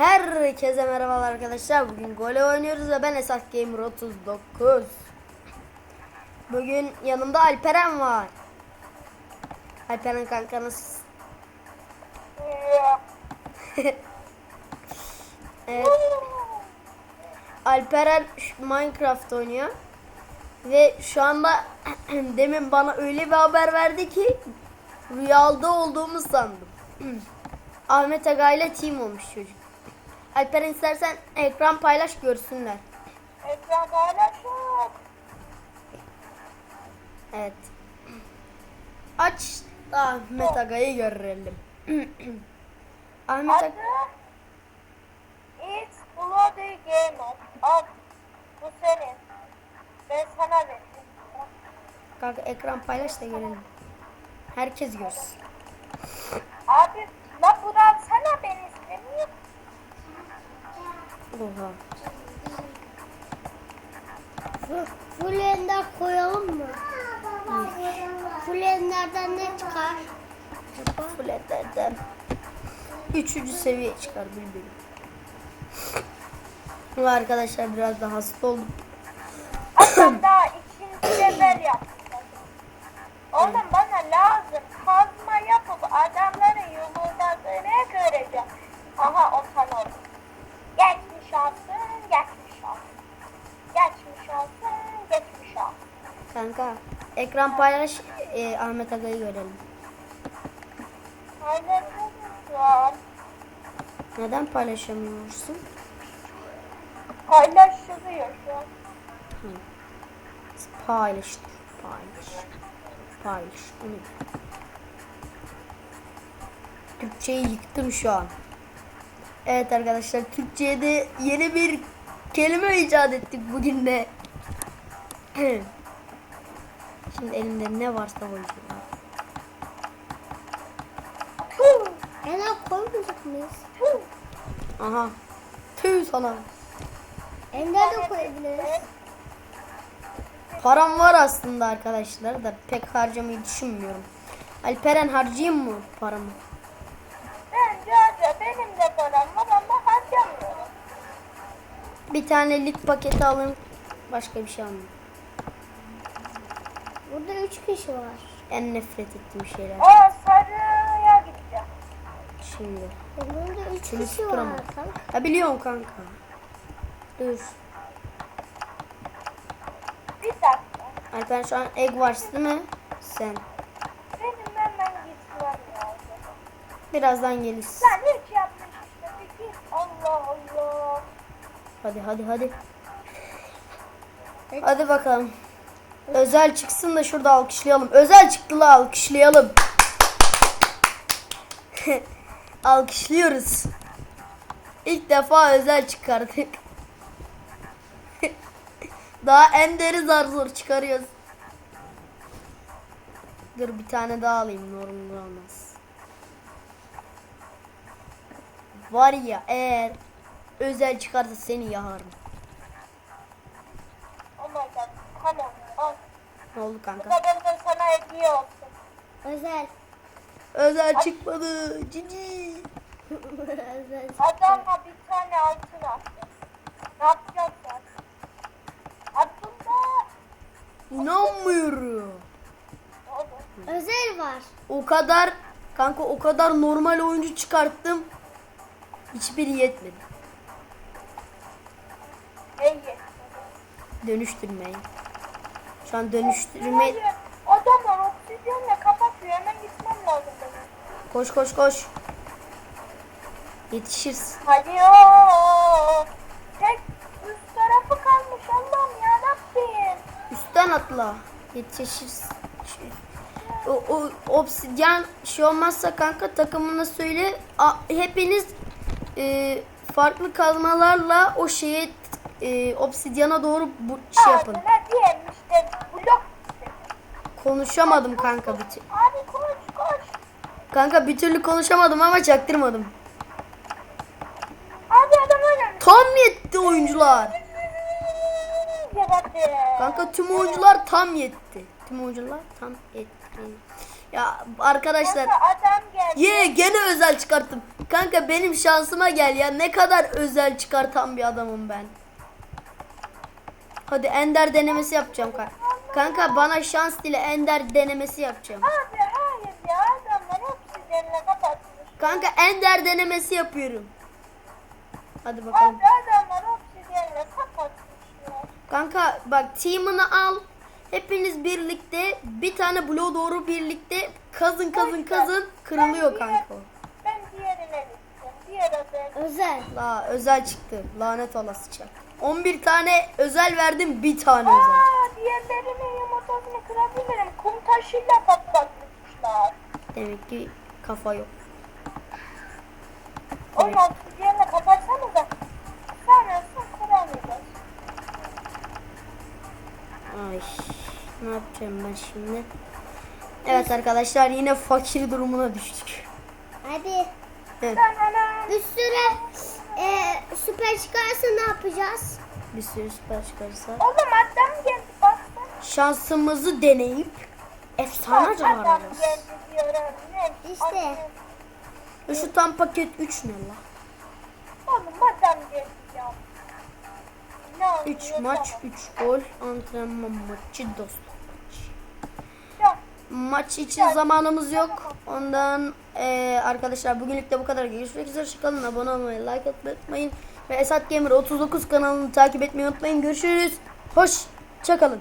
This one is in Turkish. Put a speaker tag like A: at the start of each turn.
A: Herkese merhabalar arkadaşlar. Bugün gole oynuyoruz ve ben Esat Gamer 39. Bugün yanımda Alperen var. Alperen kankanız. Evet. Alperen Minecraft oynuyor. Ve şu anda demin bana öyle bir haber verdi ki rüyalda olduğumu sandım. Ahmet Aga ile team olmuş çocuk. Alperen istersen ekran paylaş görsünler.
B: Ekran paylaşım.
A: Evet. Aç Ahmet Aga'yı görelim. Ahmet Aga
B: It's Bloody Gamer. Al. Bu senin. Ben sana verdim.
A: kanka ekran paylaş da görelim. Herkes görsün. Oha.
C: Fullender koyalım mı? Fullenderden ne çıkar?
A: Fuletlerden. Üçüncü seviye çıkar bilmiyorum. Arkadaşlar biraz da hasta oldum.
B: Adam daha ikinci level yaptı. Oğlum bana
A: ekran paylaş e, Ahmet Aga'yı görelim. Neden paylaşamıyorsun?
B: Paylaşılıyor şu an.
A: Paylaş. Paylaş. Paylaş. O ne? Türkçeyi yıktım şu an. Evet arkadaşlar Türkçe'ye de yeni bir kelime icat ettik bugün de. Şimdi elimde ne varsa koyacağım.
C: Ena koymayacak mıyız?
A: Aha. Tüh sana.
C: Ender de koyabiliriz.
A: Param var aslında arkadaşlar da pek harcamayı düşünmüyorum. Alperen harcayayım mı paramı?
B: Bence harca benim de param var ama harcamıyorum.
A: Bir tane lig paketi alın. Başka bir şey almayayım.
C: Burada üç kişi var.
A: En nefret ettiğim şeyler.
B: Aa sarıya gideceğim.
A: Şimdi.
C: Burada üç
A: Seni
C: kişi var. kanka.
A: Ha biliyorum kanka. Dur.
B: Bir dakika.
A: Alperen şu an egg varsın değil mi? Sen.
B: Benim hemen gitmem lazım.
A: Birazdan gelirsin.
B: Sen hiç yapmış işte git. Allah Allah.
A: Hadi hadi hadi. Hadi bakalım. Özel çıksın da şurada alkışlayalım. Özel çıktı la alkışlayalım. Alkışlıyoruz. İlk defa özel çıkardık. daha enderi zar zor çıkarıyoruz. Dur bir tane daha alayım normal olmaz. Var ya eğer özel çıkarsa seni yaharım. Oldu
B: Bu
A: kanka?
B: kadar da sana hediye olsun.
C: Özel.
A: Özel çıkmadı. Cici.
C: Özel.
B: Adama bir tane altın attı. Ne yapacağız sen? Aklımda.
A: İnanmıyorum.
B: Ne oldu?
C: Özel var.
A: O kadar kanka o kadar normal oyuncu çıkarttım. Hiçbiri yetmedi.
B: İyi.
A: Dönüştürmeyi. Şu an dönüştürme.
B: Hayır. Adamlar oksijenle kapatıyor. Hemen gitmem lazım benim.
A: Koş koş koş. Yetişirsin.
B: Hadi o. Tek üst tarafı kalmış Allah'ım yarabbim.
A: Üstten atla. Yetişirsin. Şey- O, o obsidyen şey olmazsa kanka takımına söyle. A- hepiniz e, farklı kazmalarla o şeye e, obsidyana doğru bu şey yapın.
B: İşte blok.
A: Konuşamadım kanka bir
B: Abi koş koş.
A: Kanka bir türlü konuşamadım ama çaktırmadım.
B: Abi adam öyle.
A: Tam yetti oyuncular. Kanka tüm oyuncular tam yetti. Tüm oyuncular tam yetti. Ya arkadaşlar ye gene özel çıkarttım. Kanka benim şansıma gel ya. Ne kadar özel çıkartan bir adamım ben. Hadi ender denemesi yapacağım kanka. Kanka bana şans dile ender denemesi yapacağım.
B: Abi hayır ya adamlar obsidyenle kapatmış.
A: Kanka ender denemesi yapıyorum. Hadi bakalım.
B: Abi adamlar obsidyenle kapatmışlar.
A: Kanka bak team'ını al. Hepiniz birlikte bir tane bloğu doğru birlikte kazın kazın kazın kırılıyor kanka.
B: Ben diğerine gittim. Diğer özel.
C: Özel.
A: La özel çıktı. Lanet olası çak. 11 tane özel verdim bir tane özel.
B: Aa diğerlerinin yumurtasını kırabilirim. Kum taşıyla kapatmışlar.
A: Demek ki kafa yok.
B: Onun obsidyenle kapatsanıza. Sonrasında kıramayacağız.
A: Ay ne yapacağım ben şimdi? Evet arkadaşlar yine fakir durumuna düştük.
C: Hadi.
A: Evet.
C: Bir sürü e, süper çıkarsa ne yapacağız?
A: bir sürü süper çıkarsa.
B: Oğlum adam geldi baksana.
A: Şansımızı deneyip efsane
B: Adam
A: çıkaracağız.
B: geldi diyorum. Ne?
C: İşte.
A: Şu tam paket 3 ne la?
B: Oğlum adam geldi ya. Ne
A: 3
B: oluyor
A: maç
B: sana?
A: 3 gol antrenman maçı dostluk maçı.
B: Ya,
A: Maç için zamanımız yok. Ondan eee, arkadaşlar bugünlük de bu kadar. Görüşmek üzere. Çıkalım. Abone olmayı, like atmayı unutmayın. Ve Esat Gamer 39 kanalını takip etmeyi unutmayın. Görüşürüz. Hoş. Çakalın.